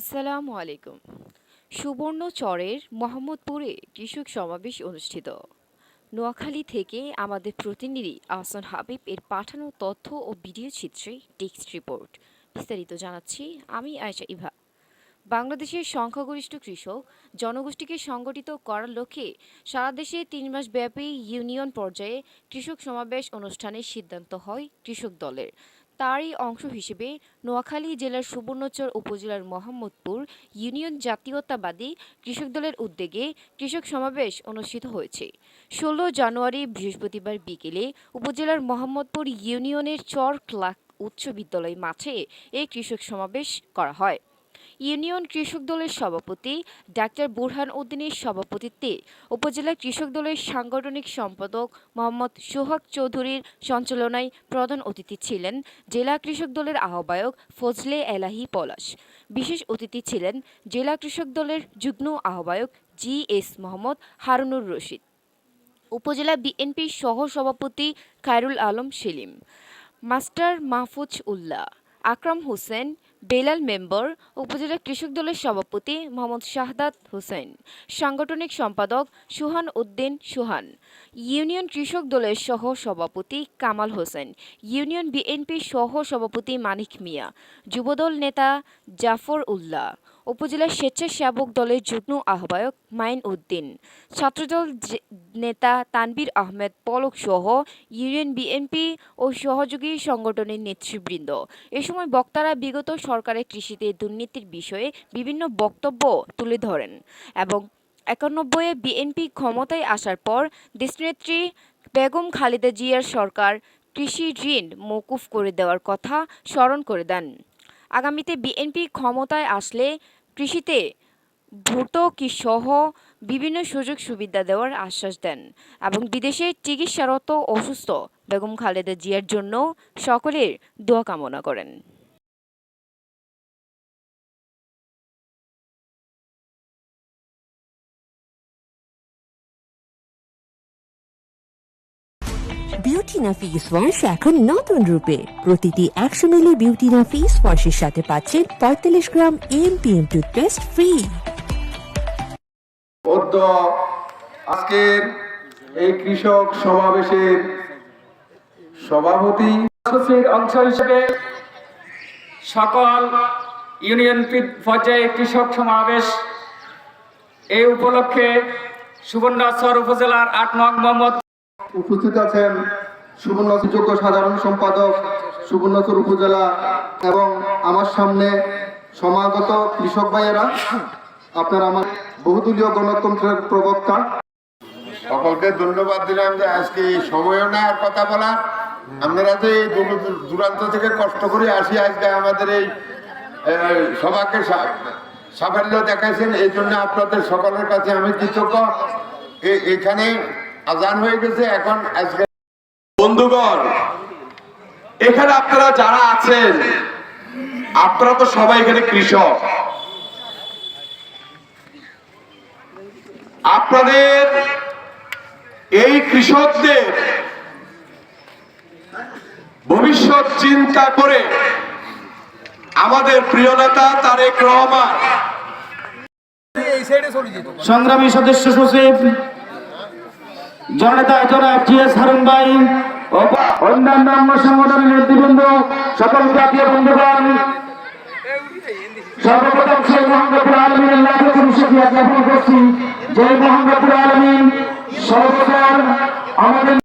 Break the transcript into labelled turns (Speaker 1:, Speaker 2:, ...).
Speaker 1: আসসালামু আলাইকুম। সুবর্ণচরের মোহাম্মদপুরে কৃষক সমাবেশ অনুষ্ঠিত। নোয়াখালী থেকে আমাদের প্রতিনিধি আহসান হাবিব এর পাঠানো তথ্য ও ভিডিও চিত্রে টেক্সট রিপোর্ট। বিস্তারিত জানাচ্ছি আমি আয়শা ইভা। বাংলাদেশের সংখ্যাগরিষ্ঠ কৃষক জনগোষ্ঠীকে সংগঠিত করার লক্ষ্যে সারা দেশে তিন মাস ব্যাপী ইউনিয়ন পর্যায়ে কৃষক সমাবেশ অনুষ্ঠানের সিদ্ধান্ত হয় কৃষক দলের। তারই অংশ হিসেবে নোয়াখালী জেলার সুবর্ণচর উপজেলার মোহাম্মদপুর ইউনিয়ন জাতীয়তাবাদী কৃষক দলের উদ্যোগে কৃষক সমাবেশ অনুষ্ঠিত হয়েছে। ষোলো জানুয়ারি বৃহস্পতিবার বিকেলে উপজেলার মোহাম্মদপুর ইউনিয়নের চর ক্লাক উচ্চ বিদ্যালয় মাঠে এই কৃষক সমাবেশ করা হয়। ইউনিয়ন কৃষক দলের সভাপতি ডাক্তার বুরহান উদ্দিনের সভাপতিত্বে উপজেলা কৃষক দলের সাংগঠনিক সম্পাদক মোহাম্মদ সোহাগ চৌধুরীর সঞ্চালনায় প্রধান অতিথি ছিলেন জেলা কৃষক দলের আহ্বায়ক ফজলে এলাহি পলাশ। বিশেষ অতিথি ছিলেন জেলা কৃষক দলের যুগ্ম আহ্বায়ক জি এস মোহাম্মদ হারুনুর রশিদ। উপজেলা বিএনপির সহ সভাপতি খায়রুল আলম সেলিম। মাস্টার মাহফুজ উল্লাহ, আকরাম হোসেন বেলাল মেম্বর, উপজেলা কৃষক দলের সভাপতি মোহাম্মদ শাহাদাত হোসেন, সাংগঠনিক সম্পাদক সুহান উদ্দিন সুহান, ইউনিয়ন কৃষক দলের সহ সভাপতি কামাল হোসেন, ইউনিয়ন বিএনপির সহ সভাপতি মানিক মিয়া, যুবদল নেতা জাফর উল্লাহ উপজেলা স্বেচ্ছাসেবক দলের যুগ্ম আহ্বায়ক মাইন উদ্দিন, ছাত্রদল নেতা তানবীর আহমেদ, পলক সহ ইউনিয়ন বিএনপি ও সহযোগী সংগঠনের নেতৃবৃন্দ। এ সময় বক্তারা বিগত সরকারের কৃষিতে দুর্নীতির বিষয়ে বিভিন্ন বক্তব্য তুলে ধরেন এবং একানব্বইয়ে বিএনপি ক্ষমতায় আসার পর দেশনেত্রী বেগম খালেদা জিয়ার সরকার কৃষি ঋণ মৌকুফ করে দেওয়ার কথা স্মরণ করে দেন। আগামীতে বিএনপি ক্ষমতায় আসলে কৃষিতে ভর্তুকি সহ বিভিন্ন সুযোগ সুবিধা দেওয়ার আশ্বাস দেন এবং বিদেশে চিকিৎসারত অসুস্থ বেগম খালেদা জিয়ার জন্য সকলের দোয়া কামনা করেন।
Speaker 2: বিউটিনা ফেস ওয়াশ এখন নতুন রূপে। প্রতিটি একশো মিলি বিউটিনা ফেস ওয়াশের সাথে পাচ্ছেন পঁয়তাল্লিশ গ্রাম এমপিএম টুথপেস্ট ফ্রি
Speaker 3: আজকের এই কৃষক সমাবেশের সভাপতি
Speaker 4: অংশ হিসেবে সকল ইউনিয়ন পি- পর্যায়ে কৃষক সমাবেশ এই উপলক্ষে সুবর্ণাচর উপজেলার আট নং মোহাম্মদ
Speaker 3: উপস্থিত আছেন সুবর্ণচর যোগ্য সাধারণ সম্পাদক সুবর্ণচর উপজেলা এবং আমার সামনে সমাগত কৃষক ভাইয়েরা, আপনারা আমার বহুদলীয় গণতন্ত্রের প্রবক্তা।
Speaker 5: সকলকে ধন্যবাদ দিলাম যে আজকে এই সময়ও না আর কথা বলার আপনারা তো এই দূর দূরান্ত থেকে কষ্ট করে আসি, আজকে আমাদের এই সভাকে সাফল্য দেখাইছেন। এই জন্য আপনাদের সকলের কাছে আমি কৃতজ্ঞ। এখানে আজান হয়ে গেছে এখন আজকে
Speaker 6: বন্ধুগণ এখানে আপনারা যারা আছেন আপনারা তো সবাই এখানে কৃষক। আপনাদের এই কৃষকদের ভবিষ্যৎ চিন্তা করে আমাদের প্রিয় নেতা তারেক রহমান।
Speaker 4: সংগ্রামী সদস্য সচিব জনতা, জনাব জি এস হারুন ভাই অন্যান্য অঙ্গ সংগঠনের নেতৃবৃন্দ, সকল জাতীয় বন্ধুগণ, সর্বপ্রথম সেই মহেন্দ্রপুর আলমীর লাখে জ্ঞাপন করছি। যে মহেন্দ্রপুর আলমীর সর্বদার আমাদের